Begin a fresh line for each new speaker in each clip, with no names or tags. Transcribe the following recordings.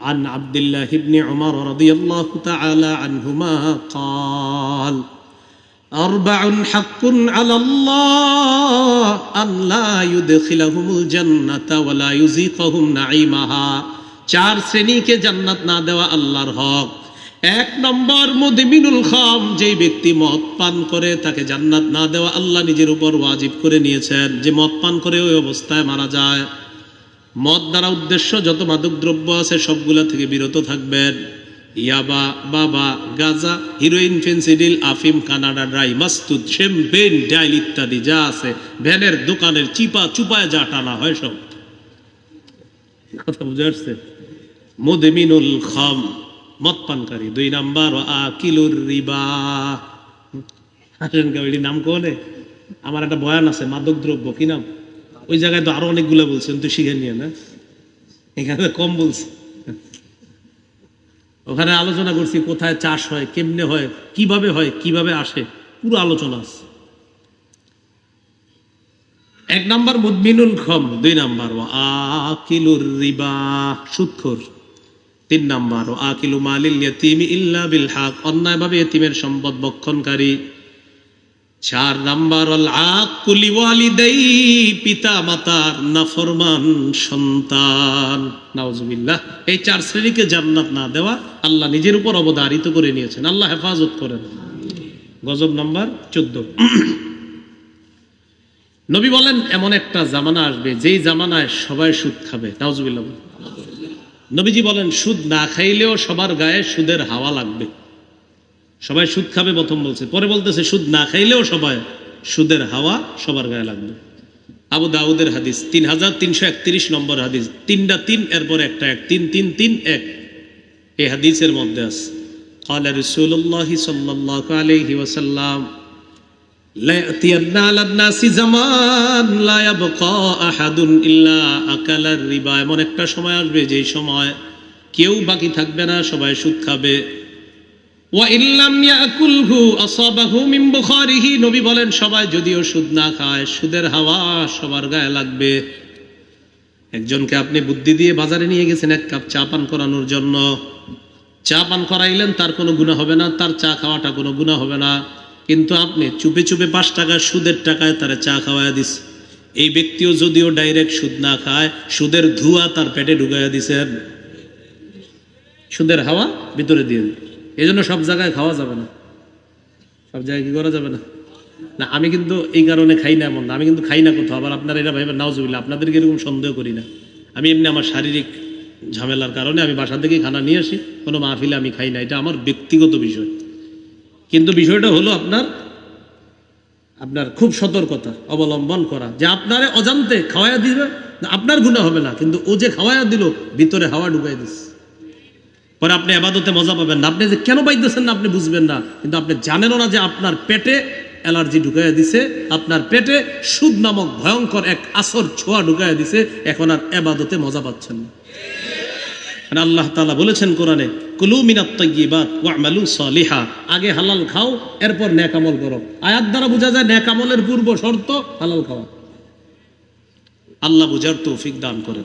عن عبد الله بن عمر رضي الله تعالى عنهما قال أربع حق على الله أن لا يدخلهم الجنة ولا يزيقهم نعيمها চার শ্রেণীকে জান্নাত না দেওয়া আল্লাহর হক এক নম্বর মুদমিনুল খাম যেই ব্যক্তি মদ পান করে তাকে জান্নাত না দেওয়া আল্লাহ নিজের উপর ওয়াজিব করে নিয়েছেন যে মদ পান করে ওই অবস্থায় মারা যায় মদ দ্বারা উদ্দেশ্য যত মাদক দ্রব্য আছে সবগুলা থেকে বিরত থাকবেন। ইয়াবা, বাবা, গাজা, হিরোইন, ফেন্সিডিল, আফিম, কানাডা ড্রাই, মাস্তুদ, শ্যাম্পেন, ডাইল ইত্যাদি যা আছে, ভ্যানের দোকানের চিপা চুপায় যা টানা হয় সব। কথা বুঝে আসছে? মুদমিনুল খাম, মদ পানকারী। দুই নাম্বার আকিলুর রিবা। কাবিড়ি নাম কোনে আমার একটা বয়ান আছে, মাদক দ্রব্য, কি নাম? ওই জায়গায় তো আরও অনেকগুলো বলছেন তুই শিখে নিয়ে না। এখানে কম বলছে। ওখানে আলোচনা করছি, কোথায় চাষ হয়, কেমনে হয়, কীভাবে হয়, কীভাবে আসে, পুরো আলোচনা আছে। এক নাম্বার মুদমিনুল খম, দুই নাম্বার ও আকিলুর রিবা, সুৎখর। তিন নাম্বার ও আকিলু মালিল ইয়াতিমি ইল্লা বিল হক, অন্যায়ভাবে এতিমের সম্পদ বক্ষণকারী। চার নাম্বার পিতা মাতার নাফরমান সন্তান। নাউজুবিল্লাহ, এই চার শ্রেণীকে জান্নাত না দেওয়া আল্লাহ নিজের উপর অবধারিত করে নিয়েছেন। আল্লাহ হেফাজত করেন। গজব নাম্বার চোদ্দ। নবী বলেন, এমন একটা জামানা আসবে, যেই জামানায় সবাই সুদ খাবে। নাউজুবিল্লাহ নবীজি বলেন, সুদ না খাইলেও সবার গায়ে সুদের হাওয়া লাগবে। সবাই সুদ খাবে প্রথম বলছে পরে বলতেছে সুদ না খাইলেও সবাই সুদের হাওয়া সবার গায়ে লাগবে আবু দাউদের হাদিস তিন হাজার তিনশো একত্রিশ নম্বর হাদিস তিনটা তিন এরপর একটা এক তিন তিন তিন এক এই হাদিসের মধ্যে আছে قال رسول الله صلى الله عليه وسلم لا يأتين على الناس زمان لا يبقى أحد إلا أكل الربا এমন একটা সময় আসবে যেই সময় কেউ বাকি থাকবে না সবাই সুদ খাবে নবী বলেন, সবাই যদিও সুদ না খায়, সুদের হাওয়া সবার গায়ে লাগবে। একজনকে আপনি বুদ্ধি দিয়ে বাজারে নিয়ে গেছেন, এক কাপ চা পান করানোর জন্য। চা পান করাইলেন, তার কোনো গুণা হবে না, তার চা খাওয়াটা কোনো গুণা হবে না। কিন্তু আপনি চুপে চুপে পাঁচ টাকা, সুদের টাকায় তারা চা খাওয়াইয়া দিস। এই ব্যক্তিও যদিও ডাইরেক্ট সুদ না খায়, সুদের ধোঁয়া তার পেটে ঢুকাইয়া দিছেন সুদের হাওয়া ভিতরে দিয়ে এই জন্য সব জায়গায় খাওয়া যাবে না। সব জায়গায় কি করা যাবে না? না, আমি কিন্তু এই কারণে খাই না এমন না। আমি কিন্তু খাই না কোথাও। আবার আপনারা এটা ভাইবেন নাওজুবিল্লা আপনাদেরকে এরকম সন্দেহ করি না। আমি এমনি আমার শারীরিক ঝামেলার কারণে আমি বাসা থেকে খানা নিয়ে আসি, কোনো মাহফিলে আমি খাই না। এটা আমার ব্যক্তিগত বিষয়। কিন্তু বিষয়টা হলো আপনার আপনার খুব সতর্কতা অবলম্বন করা। যে আপনারে অজান্তে খাওয়াইয়া দিবে আপনার গুণা হবে না। কিন্তু ও যে খাওয়াইয়া দিল, ভিতরে হাওয়া ঢুকাই দিচ্ছে পরে আপনি আবাদতে মজা পাবেন না। আপনি যে কেন পাইতেছেন না, আপনি বুঝবেন না। কিন্তু আপনি জানেনও না যে আপনার পেটে অ্যালার্জি ঢুকাইয়া দিছে, আপনার পেটে সুদ নামক ভয়ঙ্কর এক আসর ছোঁয়া ঢুকাইয়া দিছে, এখন আর এবাদতে মজা পাচ্ছেন না। আল্লাহ তালা বলেছেন কোরআনে, কুলু মিনাত তাইয়্যিবাত সালিহা। আগে হালাল খাও, এরপর নেক আমল করো। আয়াত দ্বারা বোঝা যায় নেক আমলের পূর্ব শর্ত, হালাল খাওয়া। আল্লাহ বুঝার তৌফিক দান করেন।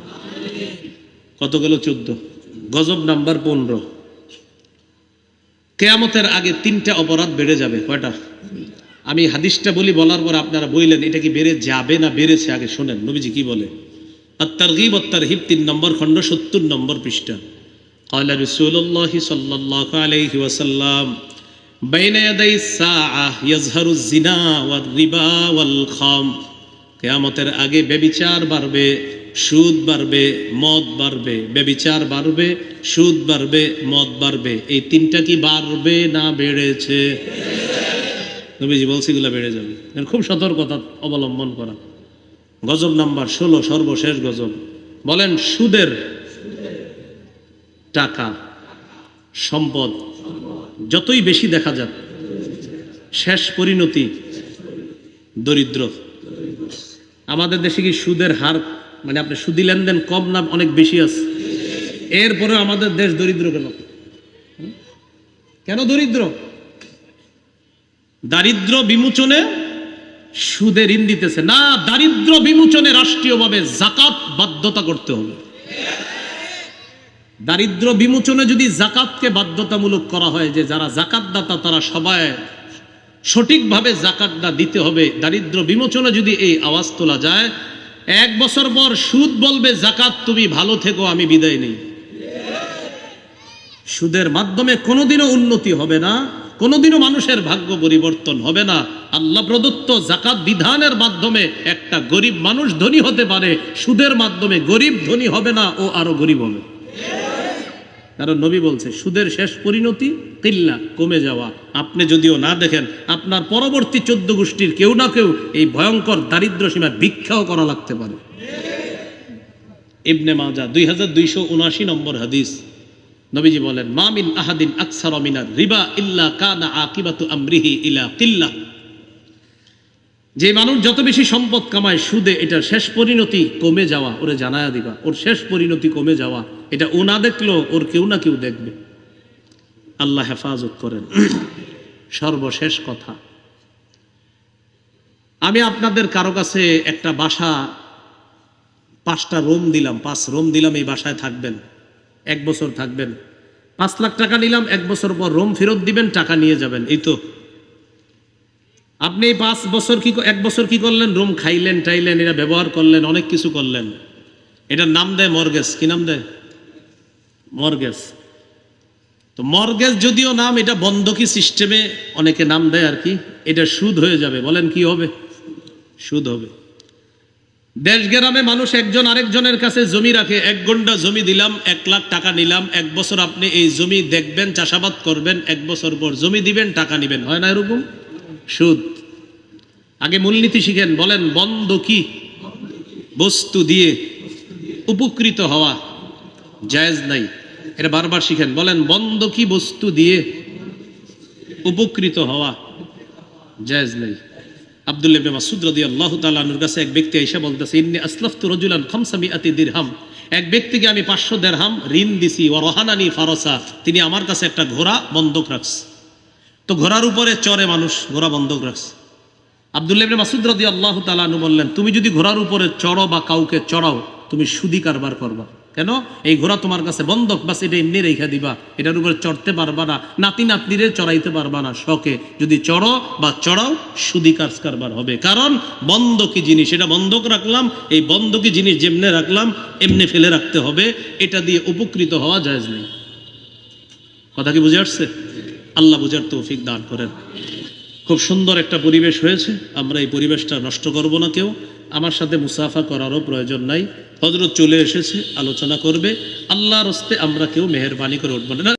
কত গেল চোদ্দ। গজব নাম্বার পনেরো কেয়ামতের আগে তিনটা অপরাধ বেড়ে যাবে কয়টা আমি হাদিসটা বলি বলার পর আপনারা বললেন এটা কি বেড়ে যাবে না বেড়েছে আগে শোনেন নবীজি কি বলে আত্মারগিব আত্মারহিব তিন নম্বর খণ্ড সত্তর নম্বর পৃষ্ঠা قال رسول الله صلى الله عليه وسلم بين يدي الساعة يظهر الزنا والربا والخام কেয়ামতের আগে বেবিচার বাড়বে সুদ বাড়বে, মদ বাড়বে বেবিচার বাড়বে, সুদ বাড়বে, মদ বাড়বে। এই তিনটা কি বাড়বে না বেড়েছে? নবীজি বলছি, এগুলো বেড়ে যাবে। খুব সতর্কতা অবলম্বন করা। গজব নাম্বার ষোলো, সর্বশেষ গজব। বলেন, সুদের টাকা, সম্পদ, যতই বেশি দেখা যাক, শেষ পরিণতি, দরিদ্র। আমাদের দেশে কি সুদের হার মানে আপনি সুদি লেনদেন কম না অনেক বেশি আছে? এরপরে আমাদের দেশ দরিদ্র কেন? কেন দরিদ্র? দারিদ্র বিমোচনে সুদে ঋণ দিতেছে। না, দারিদ্র বিমোচনে রাষ্ট্রীয়ভাবে জাকাত বাধ্যতা করতে হবে। দারিদ্র বিমোচনে যদি জাকাতকে বাধ্যতামূলক করা হয় যে যারা জাকাত দাতা তারা সবাই সঠিকভাবে জাকাতটা দিতে হবে। দারিদ্র বিমোচনে যদি এই আওয়াজ তোলা যায় এক বছর পর সুদ বলবে, জাকাত তুমি ভালো থেকো, আমি বিদায় নেই। সুদের মাধ্যমে কোনোদিনও উন্নতি হবে না, কোনোদিনও মানুষের ভাগ্য পরিবর্তন হবে না। আল্লাহ প্রদত্ত জাকাত বিধানের মাধ্যমে একটা গরিব মানুষ ধনী হতে পারে, সুদের মাধ্যমে গরিব ধনী হবে না ও আরও গরিব হবে। কারণ নবী বলছে, সুদের শেষ পরিণতি কিল্লা, কমে যাওয়া। আপনি যদিও না দেখেন, আপনার পরবর্তী চোদ্দ গোষ্ঠীর কেউ না কেউ এই ভয়ঙ্কর দারিদ্র সীমা ভিক্ষাও করা লাগতে পারে। ইবনে মাজা, দুই হাজার দুইশো উনআশি নম্বর হাদিস। নবীজি বলেন মামিন আহাদিন আকসার রিবা ইল্লা কানা আকিবাতু আমরিহি ইলা কিল্লা। যে মানুষ যত বেশি সম্পদ কামায়, সুদে এটার শেষ পরিণতি কমে যাওয়া, ওরে জানায়া দিবা। ওর শেষ পরিণতি কমে যাওয়া, এটা ও না দেখল ওর কেউ না কেউ দেখবে। আল্লাহ হেফাজত করেন। সর্বশেষ কথা। আমি আপনাদের কারও কাছে একটা বাসা, পাঁচটা রুম দিলাম, পাঁচ রুম দিলাম, এই বাসায় থাকবেন, এক বছর থাকবেন। পাঁচ লাখ টাকা নিলাম, এক বছর পর রুম ফেরত দিবেন, টাকা নিয়ে যাবেন, এই তো। আপনি এই পাঁচ বছর কি, এক বছর কি করলেন? রুম খাইলেন, টাইলেন এটা ব্যবহার করলেন, অনেক কিছু করলেন। এটার নাম দেয় মর্গেজ কি নাম দেয়? মর্গেজ তো মর্গেজ যদিও নাম, এটা বন্ধকি সিস্টেমে অনেকে নাম দেয় আর কি, এটা সুদ হয়ে যাবে। বলেন কি হবে? সুদ হবে। দেশ গ্রামে মানুষ একজন আরেকজনের কাছে জমি রাখে। এক ঘণ্টা জমি দিলাম, এক লাখ টাকা নিলাম। এক বছর আপনি এই জমি দেখবেন, চাষাবাদ করবেন, এক বছর পর জমি দিবেন, টাকা নিবেন। হয় না এরকম? সুদ। আগে মূলনীতি শিখেন, বলেন, বন্ধ কি? বস্তু দিয়ে উপকৃত হওয়া জায়েজ নাই। এটা বারবার শিখেন, বলেন, বন্ধ কি বস্তু দিয়ে উপকৃত হওয়া জায়েজ নাই। আব্দুল্লাহ ইবনে মাসউদ রাদিয়াল্লাহু তাআলা আনহুর কাছে এক ব্যক্তি এসে বলতেছে, ইন্নী আসলাফতু রাজুলান খামসামিআতি দিরহাম। এক ব্যক্তিকে আমি 500 দিরহাম ঋণ দিছি, ওয়া রহানানি ফারাসা। তিনি আমার কাছে একটা ঘোড়া বন্ধক রাখছে। তো ঘোড়ার উপরে চড়ে মানুষ ঘোড়া বন্ধক রাখছে। আব্দুল্লাহ ইবনে মাসউদ রাদিয়াল্লাহু তাআলা আনহু বললেন, তুমি যদি ঘোড়ার উপরে চড়ো বা কাউকে চড়াও, তুমি সুদি কারবার করবা। কেন? এই ঘোড়া তোমার কাছে বন্ধক, বাস এটা এমনি রেখা দিবা। এটার উপরে চড়তে পারবা না, নাতি নাতনিরে চড়াইতে পারবা না শখে। যদি চড়ো বা চড়াও, সুদি কাজ কারবার হবে। কারণ বন্ধকি জিনিস, এটা বন্ধক রাখলাম, এই বন্ধকি জিনিস যেমনে রাখলাম, এমনি ফেলে রাখতে হবে। এটা দিয়ে উপকৃত হওয়া যায় নেই। কথা কি বুঝে আসছে? আল্লাহ বুঝার তৌফিক দান করেন। খুব সুন্দর একটা পরিবেশ হয়েছে। আমরা এই পরিবেশটা নষ্ট করব না কেউ। আমার সাথে মুসাফা করারও প্রয়োজন নাই। হজরত চলে এসেছে, আলোচনা করবে। আল্লাহর হস্তে আমরা কেউ মেহরবানি করে উঠবো না।